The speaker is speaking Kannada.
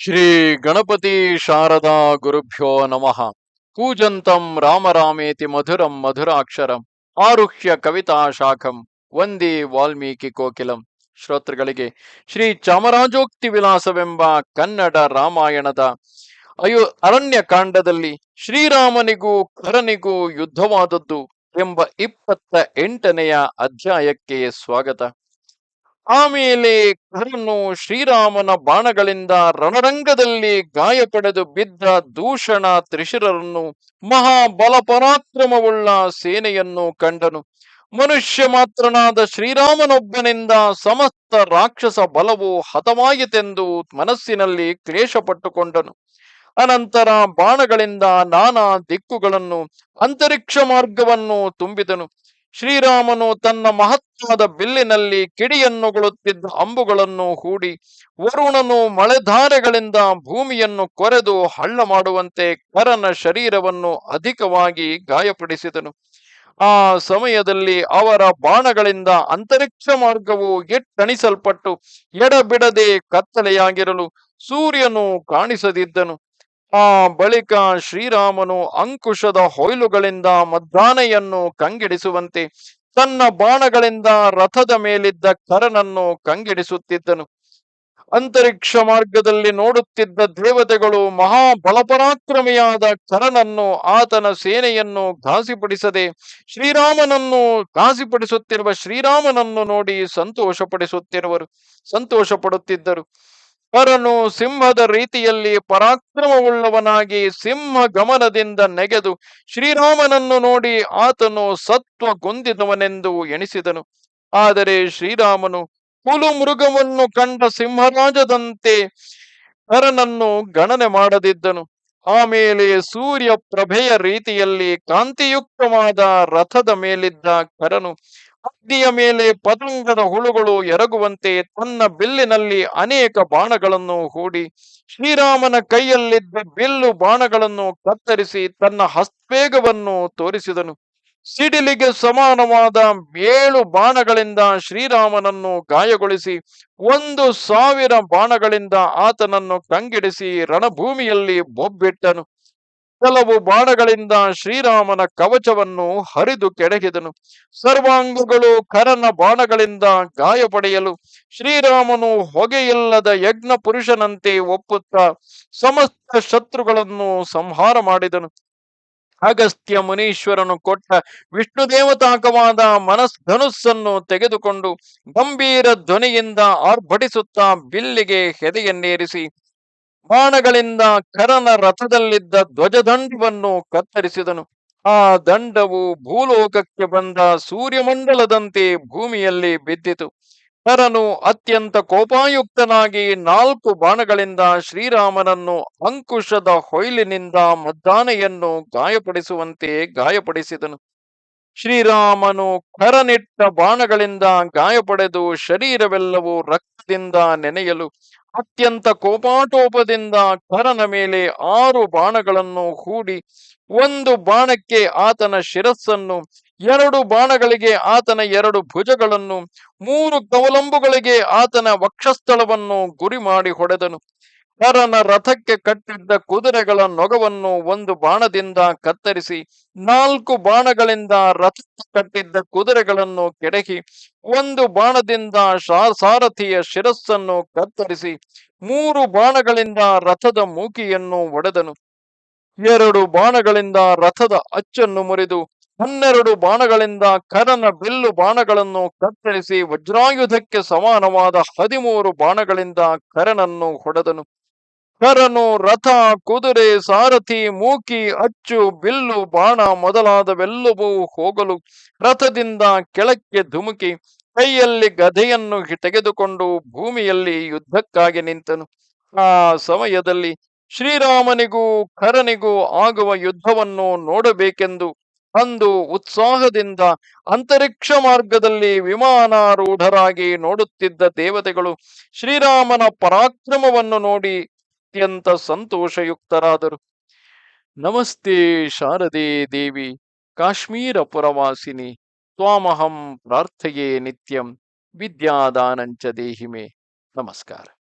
ಶ್ರೀ ಗಣಪತಿ ಶಾರದಾ ಗುರುಭ್ಯೋ ನಮಃ. ಕೂಜಂತಂ ರಾಮರಾಮೇತಿ ಮಧುರಂ ಮಧುರಾಕ್ಷರಂ. ಆರುಹ್ಯ ಕವಿತಾ ಶಾಖಂ. ವಂದಿ ವಾಲ್ಮೀಕಿ ಕೋಕಿಲಂ. ಶ್ರೋತೃಗಳಿಗೆ ಶ್ರೀ ಚಾಮರಾಜೋಕ್ತಿ ವಿಲಾಸವೆಂಬ ಕನ್ನಡ ರಾಮಾಯಣದ ಅಯೋ ಅರಣ್ಯ ಕಾಂಡದಲ್ಲಿ ಶ್ರೀರಾಮನಿಗೂ ಕರನಿಗೂ ಯುದ್ಧವಾದದ್ದು ಎಂಬ ಇಪ್ಪತ್ತ ಎಂಟನೆಯ ಅಧ್ಯಾಯಕ್ಕೆ ಸ್ವಾಗತ. ಆಮೇಲೆ ಖರನು ಶ್ರೀರಾಮನ ಬಾಣಗಳಿಂದ ರಣರಂಗದಲ್ಲಿ ಗಾಯ ಪಡೆದು ಬಿದ್ದ ದೂಷಣ ತ್ರಿಶಿರರನ್ನು ಮಹಾಬಲ ಪರಾಕ್ರಮವುಳ್ಳ ಸೇನೆಯನ್ನು ಕಂಡನು. ಮನುಷ್ಯ ಮಾತ್ರನಾದ ಶ್ರೀರಾಮನೊಬ್ಬನಿಂದ ಸಮಸ್ತ ರಾಕ್ಷಸ ಬಲವು ಹತವಾಯಿತೆಂದು ಮನಸ್ಸಿನಲ್ಲಿ ಕ್ಲೇಶಪಟ್ಟುಕೊಂಡನು. ಅನಂತರ ಬಾಣಗಳಿಂದ ನಾನಾ ದಿಕ್ಕುಗಳನ್ನು, ಅಂತರಿಕ್ಷ ಮಾರ್ಗವನ್ನು ತುಂಬಿದನು. ಶ್ರೀರಾಮನು ತನ್ನ ಮಹತ್ವದ ಬಿಲ್ಲಿನಲ್ಲಿ ಕಿಡಿಯನ್ನುಗೊಳ್ಳುತ್ತಿದ್ದ ಅಂಬುಗಳನ್ನು ಹೂಡಿ ವರುಣನು ಮಳೆಧಾರೆಗಳಿಂದ ಭೂಮಿಯನ್ನು ಕೊರೆದು ಹಳ್ಳ ಮಾಡುವಂತೆ ಕರನ ಶರೀರವನ್ನು ಅಧಿಕವಾಗಿ ಗಾಯಪಡಿಸಿದನು. ಆ ಸಮಯದಲ್ಲಿ ಅವರ ಬಾಣಗಳಿಂದ ಅಂತರಿಕ್ಷ ಮಾರ್ಗವು ಎಟ್ಟಣಿಸಲ್ಪಟ್ಟು ಎಡಬಿಡದೆ ಕತ್ತಲೆಯಾಗಿರಲು ಸೂರ್ಯನು ಕಾಣಿಸದಿದ್ದನು. ಆ ಬಳಿಕ ಶ್ರೀರಾಮನು ಅಂಕುಶದ ಹೊಯ್ಲುಗಳಿಂದ ಮದ್ದಾನೆಯನ್ನು ಕಂಗೆಡಿಸುವಂತೆ ತನ್ನ ಬಾಣಗಳಿಂದ ರಥದ ಮೇಲಿದ್ದ ಕರನನ್ನು ಕಂಗೆಡಿಸುತ್ತಿದ್ದನು. ಅಂತರಿಕ್ಷ ಮಾರ್ಗದಲ್ಲಿ ನೋಡುತ್ತಿದ್ದ ದೇವತೆಗಳು ಮಹಾಬಲಪರಾಕ್ರಮಿಯಾದ ಕರನನ್ನು ಆತನ ಸೇನೆಯನ್ನು ಘಾಸಿಪಡಿಸದೆ ಶ್ರೀರಾಮನನ್ನು ಘಾಸಿಪಡಿಸುತ್ತಿರುವ ಶ್ರೀರಾಮನನ್ನು ನೋಡಿ ಸಂತೋಷಪಡಿಸುತ್ತಿರುವರು ಸಂತೋಷ ಪಡುತ್ತಿದ್ದರು ಕರನು ಸಿಂಹದ ರೀತಿಯಲ್ಲಿ ಪರಾಕ್ರಮವುಳ್ಳವನಾಗಿ ಸಿಂಹ ಗಮನದಿಂದ ನೆಗೆದು ಶ್ರೀರಾಮನನ್ನು ನೋಡಿ ಆತನು ಸತ್ವ ಗೊಂದಿದವನೆಂದು ಎಣಿಸಿದನು. ಆದರೆ ಶ್ರೀರಾಮನು ಹುಲು ಮೃಗವನ್ನು ಕಂಡ ಸಿಂಹರಾಜದಂತೆ ಕರನನ್ನು ಗಣನೆ ಮಾಡದಿದ್ದನು. ಆಮೇಲೆ ಸೂರ್ಯ ಪ್ರಭೆಯ ರೀತಿಯಲ್ಲಿ ಕಾಂತಿಯುಕ್ತವಾದ ರಥದ ಮೇಲಿದ್ದ ಕರನು ಅಗ್ನಿಯ ಮೇಲೆ ಪತಂಗದ ಹುಳುಗಳು ಎರಗುವಂತೆ ತನ್ನ ಬಿಲ್ಲಿನಲ್ಲಿ ಅನೇಕ ಬಾಣಗಳನ್ನು ಹೂಡಿ ಶ್ರೀರಾಮನ ಕೈಯಲ್ಲಿದ್ದ ಬಿಲ್ಲು ಬಾಣಗಳನ್ನು ಕತ್ತರಿಸಿ ತನ್ನ ಹಸ್ತವೇಗವನ್ನು ತೋರಿಸಿದನು. ಸಿಡಿಲಿಗೆ ಸಮಾನವಾದ ಏಳು ಬಾಣಗಳಿಂದ ಶ್ರೀರಾಮನನ್ನು ಗಾಯಗೊಳಿಸಿ, ಒಂದು ಸಾವಿರ ಬಾಣಗಳಿಂದ ಆತನನ್ನು ಕಂಗಿಡಿಸಿ ರಣಭೂಮಿಯಲ್ಲಿ ಬೊಬ್ಬಿಟ್ಟನು. ಕೆಲವು ಬಾಣಗಳಿಂದ ಶ್ರೀರಾಮನ ಕವಚವನ್ನು ಹರಿದು ಕೆಡಹಿದನು. ಸರ್ವಾಂಗಗಳು ಕರನ ಬಾಣಗಳಿಂದ ಗಾಯ ಪಡೆಯಲು ಶ್ರೀರಾಮನು ಹೊಗೆಯಿಲ್ಲದ ಯಜ್ಞ ಪುರುಷನಂತೆ ಒಪ್ಪುತ್ತಾ ಸಮಸ್ತ ಶತ್ರುಗಳನ್ನು ಸಂಹಾರ ಮಾಡಿದನು. ಅಗಸ್ತ್ಯ ಮುನೀಶ್ವರನು ಕೊಟ್ಟ ವಿಷ್ಣು ದೇವತಾಕವಾದ ಮನಸ್ಧನುಸ್ಸನ್ನು ತೆಗೆದುಕೊಂಡು ಗಂಭೀರ ಧ್ವನಿಯಿಂದ ಆರ್ಭಟಿಸುತ್ತಾ ಬಿಲ್ಲಿಗೆ ಹೆದೆಯನ್ನೇರಿಸಿ ಬಾಣಗಳಿಂದ ಕರನ ರಥದಲ್ಲಿದ್ದ ಧ್ವಜದಂಡವನ್ನು ಕತ್ತರಿಸಿದನು. ಆ ದಂಡವು ಭೂಲೋಕಕ್ಕೆ ಬಂದ ಸೂರ್ಯಮಂಡಲದಂತೆ ಭೂಮಿಯಲ್ಲಿ ಬಿದ್ದಿತು. ಕರನು ಅತ್ಯಂತ ಕೋಪಾಯುಕ್ತನಾಗಿ ನಾಲ್ಕು ಬಾಣಗಳಿಂದ ಶ್ರೀರಾಮನನ್ನು ಅಂಕುಶದ ಹೊಯ್ಲಿನಿಂದ ಮದ್ದಾನೆಯನ್ನು ಗಾಯಪಡಿಸುವಂತೆ ಗಾಯಪಡಿಸಿದನು. ಶ್ರೀರಾಮನು ಕರನಿಟ್ಟ ಬಾಣಗಳಿಂದ ಗಾಯಪಡೆದು ಶರೀರವೆಲ್ಲವೂ ರಕ್ತದಿಂದ ನೆನೆಯಲು ಅತ್ಯಂತ ಕೋಪಾಟೋಪದಿಂದ ಕರನ ಮೇಲೆ ಆರು ಬಾಣಗಳನ್ನು ಹೂಡಿ, ಒಂದು ಬಾಣಕ್ಕೆ ಆತನ ಶಿರಸ್ಸನ್ನು, ಎರಡು ಬಾಣಗಳಿಗೆ ಆತನ ಎರಡು ಭುಜಗಳನ್ನು, ಮೂರು ಕವಲಂಬುಗಳಿಗೆ ಆತನ ವಕ್ಷಸ್ಥಳವನ್ನು ಗುರಿ ಮಾಡಿ ಹೊಡೆದನು. ಕರನ ರಥಕ್ಕೆ ಕಟ್ಟಿದ್ದ ಕುದುರೆಗಳ ನೊಗವನ್ನು ಒಂದು ಬಾಣದಿಂದ ಕತ್ತರಿಸಿ ನಾಲ್ಕು ಬಾಣಗಳಿಂದ ರಥಕ್ಕೆ ಕಟ್ಟಿದ್ದ ಕುದುರೆಗಳನ್ನು ಕೆಡಹಿ ಒಂದು ಬಾಣದಿಂದ ಸಾರಥಿಯ ಶಿರಸ್ಸನ್ನು ಕತ್ತರಿಸಿ ಮೂರು ಬಾಣಗಳಿಂದ ರಥದ ಮೂಕಿಯನ್ನು ಒಡೆದನು. ಎರಡು ಬಾಣಗಳಿಂದ ರಥದ ಅಚ್ಚನ್ನು ಮುರಿದು ಹನ್ನೆರಡು ಬಾಣಗಳಿಂದ ಕರನ ಬಿಲ್ಲು ಬಾಣಗಳನ್ನು ಕತ್ತರಿಸಿ ವಜ್ರಾಯುಧಕ್ಕೆ ಸಮಾನವಾದ ಹದಿಮೂರು ಬಾಣಗಳಿಂದ ಕರನನ್ನು ಹೊಡೆದನು. ಕರನು, ರಥ, ಕುದುರೆ, ಸಾರಥಿ, ಮೂಕಿ, ಅಚ್ಚು, ಬಿಲ್ಲು, ಬಾಣ ಮೊದಲಾದವೆಲ್ಲವೂ ಹೋಗಲು ರಥದಿಂದ ಕೆಳಕ್ಕೆ ಧುಮುಕಿ ಕೈಯಲ್ಲಿ ಗದೆಯನ್ನು ತೆಗೆದುಕೊಂಡು ಭೂಮಿಯಲ್ಲಿ ಯುದ್ಧಕ್ಕಾಗಿ ನಿಂತನು. ಆ ಸಮಯದಲ್ಲಿ ಶ್ರೀರಾಮನಿಗೂ ಕರನಿಗೂ ಆಗುವ ಯುದ್ಧವನ್ನು ನೋಡಬೇಕೆಂದು ಅಂದು ಉತ್ಸಾಹದಿಂದ ಅಂತರಿಕ್ಷ ಮಾರ್ಗದಲ್ಲಿ ವಿಮಾನಾರೂಢರಾಗಿ ನೋಡುತ್ತಿದ್ದ ದೇವತೆಗಳು ಶ್ರೀರಾಮನ ಪರಾಕ್ರಮವನ್ನು ನೋಡಿ ಅತ್ಯಂತ ಸಂತೋಷಯುಕ್ತರಾದರು. ನಮಸ್ತೆ ಶಾರದೆ ದೇವಿ ಕಾಶ್ಮೀರ ಪುರವಾಸಿನಿ ತ್ವಾಮಹಂ ಪ್ರಾರ್ಥೆಯೇ ನಿತ್ಯಂ ವಿದ್ಯಾದಾನಂಚ ದೇಹಿಮೆ. ನಮಸ್ಕಾರ.